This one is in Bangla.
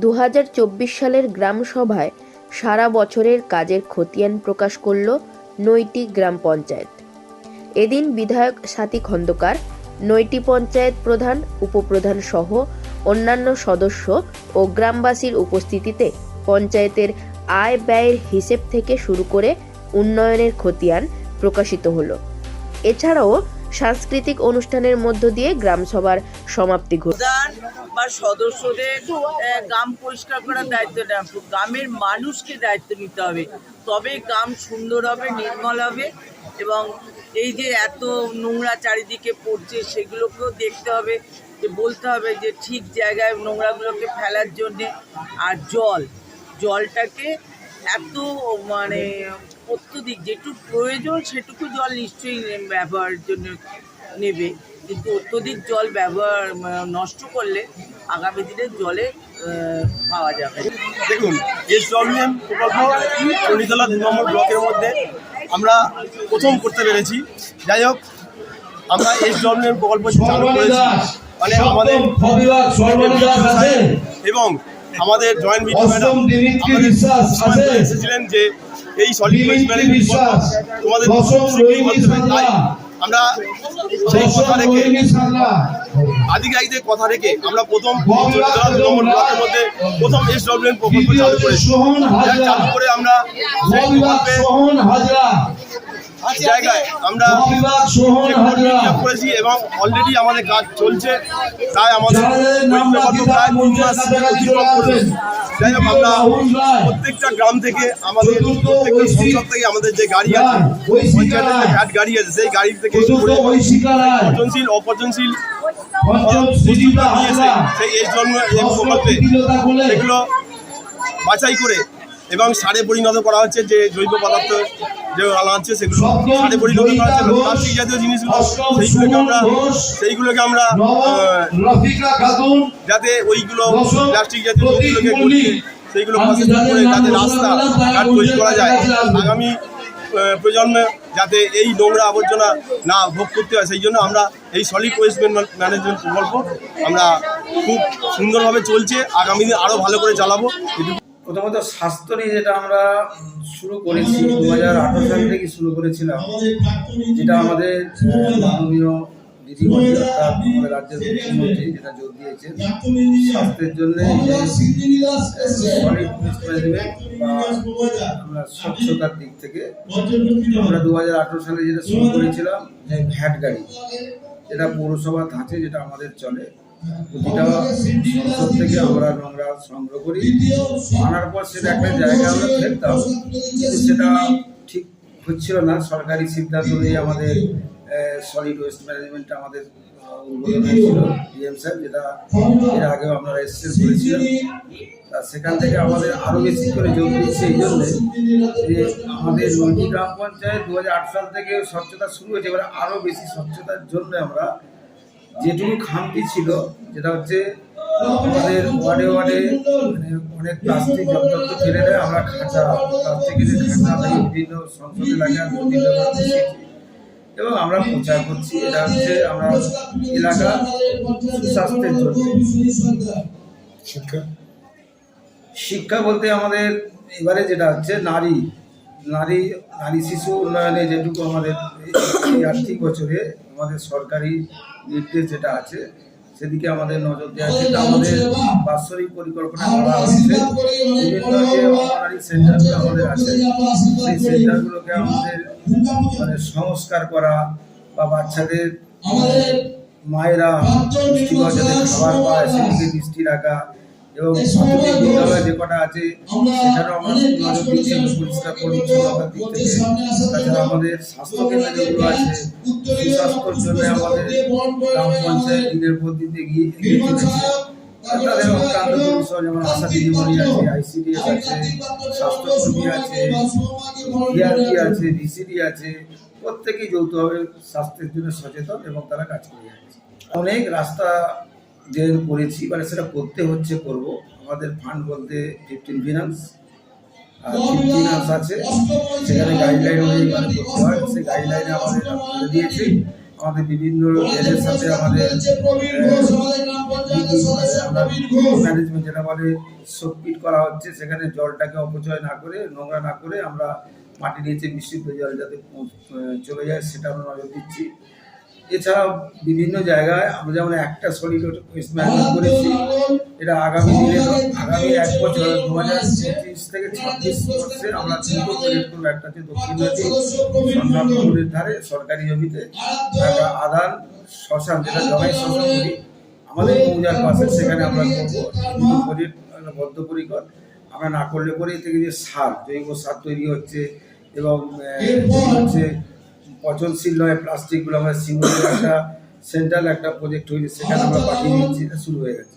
দু হাজার চব্বিশ সালের গ্রাম সভায় সারা বছরের কাজের খতিয়ান প্রকাশ করল নৈটি গ্রাম পঞ্চায়েত। এদিন বিধায়ক সাথী খন্দকার নৈটি পঞ্চায়েত প্রধান, উপপ্রধান সহ অন্যান্য সদস্য ও গ্রামবাসীর উপস্থিতিতে পঞ্চায়েতের আয় ব্যয়ের হিসেব থেকে শুরু করে উন্নয়নের খতিয়ান প্রকাশিত হলো। এছাড়াও সাংস্কৃতিক অনুষ্ঠানের মধ্য দিয়ে গ্রামসভার সমাপ্তি ঘটে। বা সদস্যদের গ্রাম পরিষ্কার করার দায়িত্ব নেওয়া গ্রামের মানুষকে দায়িত্ব নিতে হবে। তবে গ্রাম সুন্দর হবে, নির্মল হবে এবং এই যে এত নোংরা চারিদিকে পড়ছে সেগুলোকেও দেখতে হবে। যে বলতে হবে যে ঠিক জায়গায় নোংরাগুলোকে ফেলার জন্যে আর জল, জলটাকে এত মানে অত্যধিক যেটুকু প্রয়োজন সেটুকু জল নিশ্চয়ই ব্যবহারের জন্য নেবে। কিন্তু অত্যধিক জল ব্যবহার নষ্ট করলে আগামী দিনে জলে পাওয়া যাবে। দেখুন এস ডব্লিউএম প্রকল্প দু নম্বর ব্লকের মধ্যে আমরা প্রথম করতে পেরেছি। যাই হোক আমরা এস ডব্লিউএম প্রকল্প চালু করেছি। মানে আমাদের এবং আমাদের জয়েন্ট বিডিও ম্যাডাম আমাদের এসেছিলেন যে এই সলিড ওয়েস্ট ম্যানেজমেন্ট তোমাদের। তাই আমরা সেই দশম কথা রেখে আধিকারিকদের কথা রেখে আমরা প্রথম ব্লকের মধ্যে প্রথম এস ডব্লিউএম প্রকল্প চালু করেছি। চালু করে আমরা সেই প্রকল্পে জায়গায় আমরা করেছি এবং অলরেডি আমাদের কাজ চলছে তাই আমাদের প্রায় তিন মাস অতিক্রম যাই হোক আমরা প্রত্যেকটা গ্রাম থেকে আমাদের প্রত্যেকটা সংসদ থেকে আমাদের যে গাড়ি আছে পঞ্চায়েতের গাড়ি আছে সেই গাড়ি থেকে পচনশীল অপচনশীল সেই এই জন্য এই ষষ্ঠ প্রকল্পে সেগুলো বাছাই করে এবং সারে পরিণত করা হচ্ছে যে জৈব পদার্থ যে আলা হচ্ছে, সেগুলো সারে পরিণত করা হচ্ছে প্লাস্টিক জাতীয় জিনিসগুলো, সেইগুলোকে আমরা সেইগুলোকে আমরা যাতে ওইগুলো প্লাস্টিক জাতীয় সেইগুলো করে যাতে রাস্তা ঘাট তৈরি করা যায়। আগামী প্রজন্মে যাতে এই নোংরা আবর্জনা না ভোগ করতে হয়, সেই জন্য আমরা এই সলিড ওয়েস্ট ম্যানেজমেন্ট প্রকল্প আমরা খুব সুন্দরভাবে চলছে। আগামী দিন আরও ভালো করে চালাবো। প্রথমত স্বাস্থ্য নিয়ে যেটা আমরা শুরু করেছি দু হাজার আঠারো সাল থেকে শুরু করেছিলাম, যেটা আমাদের আমাদের রাজ্যের যেটা জোর স্বাস্থ্যের আমরা দিক থেকে, আমরা দু হাজার আঠারো সালে যেটা শুরু করেছিলাম ভ্যাট গাড়ি, যেটা পৌরসভা ধাঁচে যেটা আমাদের চলে আনার পর সেটা একটা জায়গায় সেটা ঠিক আমাদের ওয়েস্ট ম্যানেজমেন্ট আমাদের আগেও সেখান থেকে আমাদের আরও বেশি করে জোর দিচ্ছে এই জন্যে যে আমাদের নদী গ্রাম পঞ্চায়েত দু সাল থেকে স্বচ্ছতা শুরু হয়েছে। এবার আরও বেশি স্বচ্ছতার জন্য আমরা যেটুকু খামতি ছিল যেটা হচ্ছে আমাদের ওয়ার্ডে ওয়ার্ডে মানে অনেক প্লাস্টিক যন্ত্র ফেলে দেয় আমরা খাঁচা প্লাস্টিকের খাঁচা দেয় বিভিন্ন সংসদ এলাকায় বিভিন্ন এবং আমরা প্রচার করছি এটা হচ্ছে আমরা এলাকা সুস্বাস্থ্যের জন্য। শিক্ষা? শিক্ষা বলতে আমাদের এবারে যেটা হচ্ছে নারী নারী নারী শিশু উন্নয়নে যেটুকু আমাদের এই- আর্থিক বছরে আমাদের সরকারি নির্দেশ যেটা আছে সেদিকে আমাদের নজর দেওয়া আছে তা আমাদের বাৎসরিক পরিকল্পনা করা হচ্ছে বিভিন্ন যে অঙ্গনারী সেন্টারগুলো আমাদের আছে সেই সেন্টারগুলোকে আমাদের মানে সংস্কার করা বা বাচ্চাদের মায়েরা পুষ্টিকর যাতে খাবার পায় সেদিকে দৃষ্টি রাখা এবং প্রাথমিক বিদ্যালয় যে কটা আছে সেখানেও আমরা নজর দিচ্ছি পরিষ্কার পরিচ্ছন্নতার দিক থেকে তাছাড়া আমাদের স্বাস্থ্য কেন্দ্র যেগুলো আছে সুস্বাস্থ্যের জন্য আমাদের গ্রাম পঞ্চায়েত দিনের পর দিন এগিয়ে এগিয়ে চলেছে। তাদের অক্লান্ত পরিশ্রম যেমন আশা দিদিমণি আছে আইসিডিএস আছে স্বাস্থ্যকর্মী আছে ডিআরপি আছে ডিসিডি আছে প্রত্যেকেই যৌথভাবে স্বাস্থ্যের জন্য সচেতন এবং তারা কাজ করে যাচ্ছে। অনেক রাস্তা ড্রেন করেছি মানে সেটা করতে হচ্ছে করব। আমাদের ফান্ড বলতে ফিফটিন ফিনান্স আর ফিফটিনান্স আছে। সেখানে গাইডলাইন অনুযায়ী মানে করতে হয়। সেই গাইডলাইনে আমাদের বলে দিয়েছি। আমাদের বিভিন্ন এদের সাথে আমাদের ম্যানেজমেন্ট যেটা বলে সবমিট করা হচ্ছে। সেখানে জলটাকে অপচয় না করে নোংরা না করে আমরা মাটির নিচে বিশুদ্ধ জল যাতে চলে যায় সেটা আমরা নজর দিচ্ছি। এছাড়াও বিভিন্ন জায়গায় আমরা যেমন একটা সলিড ম্যানেজমেন্ট করেছি, এটা আগামী দিনে আগামী এক বছর, দু হাজার পঁচিশ থেকে ছাব্বিশ বর্ষে আমরা করব একটা হচ্ছে দক্ষিণ নদী সন্ধ্যাপুরের ধারে সরকারি জমিতে একটা আদান শ্মশান, যেটা জমাই শ্মশান করি আমাদের পূজার পাশে সেখানে আমরা করব দুটো বদ্ধপরিকর। আমরা না করলে পরে থেকে যে সার, জৈব সার তৈরি হচ্ছে এবং হচ্ছে পচনশীল নয় প্লাস্টিকগুলো আমরা সিঙ্গুলের একটা সেন্ট্রাল একটা প্রজেক্ট হয়েছে সেখানে আমরা পাঠিয়ে দিচ্ছি শুরু হয়ে গেছে।